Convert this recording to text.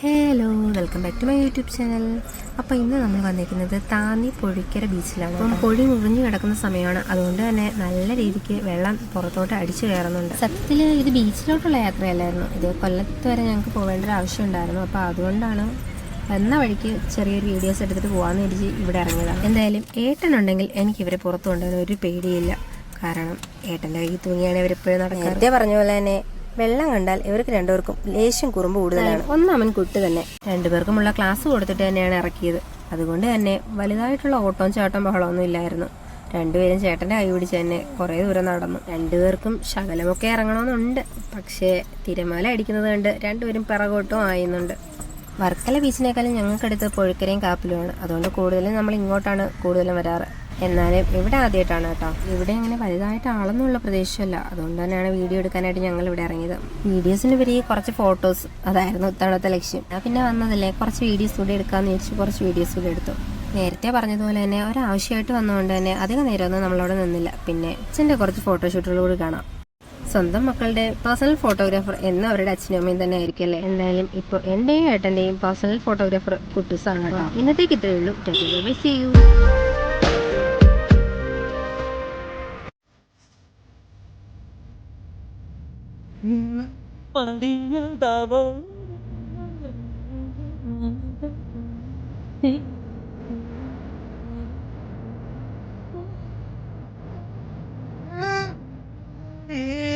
Hello welcome back to my YouTube channel അപ്പോൾ ഇന്ന് നമ്മൾ വന്നിരിക്കുന്നത് താന്നി പൊഴിക്കര ബീച്ചിലാണ് അപ്പം പൊഴി മുറിഞ്ഞു കിടക്കുന്ന സമയമാണ്. അതുകൊണ്ട് തന്നെ നല്ല രീതിക്ക് വെള്ളം പുറത്തോട്ട് അടിച്ചു കയറുന്നുണ്ട്. സത്യത്തിൽ ഇത് ബീച്ചിലോട്ടുള്ള യാത്രയല്ലായിരുന്നു. ഇത് കൊല്ലത്ത് വരെ ഞങ്ങൾക്ക് പോകേണ്ട ഒരു ആവശ്യം ഉണ്ടായിരുന്നു. അപ്പോൾ അതുകൊണ്ടാണ് വന്ന വഴിക്ക് ചെറിയൊരു വീഡിയോസ് എടുത്തിട്ട് പോകാമെന്ന് വിചാരിച്ച് ഇവിടെ ഇറങ്ങിയതാണ് എന്തായാലും ഏട്ടനുണ്ടെങ്കിൽ എനിക്ക് ഇവരെ പുറത്തു കൊണ്ടുവരാൻ ഒരു പേടിയില്ല. കാരണം ഏട്ടന്റെ കയ്യിൽ തൂങ്ങിയാണ് ഇവരെപ്പോഴും നടക്കുന്നത് പറഞ്ഞ പോലെ തന്നെ വെള്ളം കണ്ടാൽ ഇവർക്ക് രണ്ടുപേർക്കും ലേശം കുറുമ്പ് കൂടുതലാണ്. ഒന്നാമൻ കുട്ടി തന്നെ. രണ്ടുപേർക്കുമുള്ള ക്ലാസ് കൊടുത്തിട്ട് തന്നെയാണ് ഇറക്കിയത്. അതുകൊണ്ട് തന്നെ വലുതായിട്ടുള്ള ഓട്ടവും ചാട്ടം ബഹളമൊന്നും ഇല്ലായിരുന്നു. രണ്ടുപേരും ചേട്ടന്റെ കൈ പിടിച്ച് തന്നെ കുറേ ദൂരം നടന്നു. രണ്ടുപേർക്കും ശകലമൊക്കെ ഇറങ്ങണമെന്നുണ്ട്. പക്ഷേ തിരമാല അടിക്കുന്നത് കണ്ട് രണ്ടുപേരും പിറകോട്ടും ആയുന്നുണ്ട്. വർക്കല ബീച്ചിനേക്കാളും ഞങ്ങൾക്കടുത്ത് പൊഴുക്കരയും കാപ്പിലുമാണ്. അതുകൊണ്ട് കൂടുതലും നമ്മൾ ഇങ്ങോട്ടാണ് കൂടുതലും വരാറ്. എന്നാലും ഇവിടെ ആദ്യമായിട്ടാണ് കേട്ടോ. ഇവിടെ അങ്ങനെ വലുതായിട്ട് ആളൊന്നുമുള്ള പ്രദേശമല്ല. അതുകൊണ്ട് തന്നെയാണ് വീഡിയോ എടുക്കാനായിട്ട് ഞങ്ങൾ ഇവിടെ ഇറങ്ങിയത്. വീഡിയോസിന് ഉപരി കുറച്ച് ഫോട്ടോസ് അതായിരുന്നു ഇത്തവണത്തെ ലക്ഷ്യം. പിന്നെ വന്നതല്ലേ കുറച്ച് വീഡിയോസ് കൂടി എടുക്കാമെന്ന് വിചാരിച്ചു കുറച്ച് വീഡിയോസ് കൂടി എടുത്തു. നേരത്തെ പറഞ്ഞതുപോലെ തന്നെ ഒരാവശ്യമായിട്ട് വന്നതുകൊണ്ട് തന്നെ അധികം നേരമൊന്നും നമ്മളവിടെ നിന്നില്ല. പിന്നെ അച്ഛന്റെ കുറച്ച് ഫോട്ടോഷൂട്ടുകൾ കൂടി കാണാം. സ്വന്തം മക്കളുടെ പേഴ്സണൽ ഫോട്ടോഗ്രാഫർ എന്ന അവരുടെ അച്ഛനും അമ്മയും തന്നെ ആയിരിക്കും അല്ലേ എന്തായാലും ഇപ്പോൾ എന്റെയും ഏട്ടന്റെയും പേഴ്സണൽ ഫോട്ടോഗ്രാഫർ കുട്ടൂസാണ് കേട്ടോ. ഇന്നത്തേക്ക് ഇത്രയേ ഉള്ളൂ. Bye you mà Mendingan tak Yeah.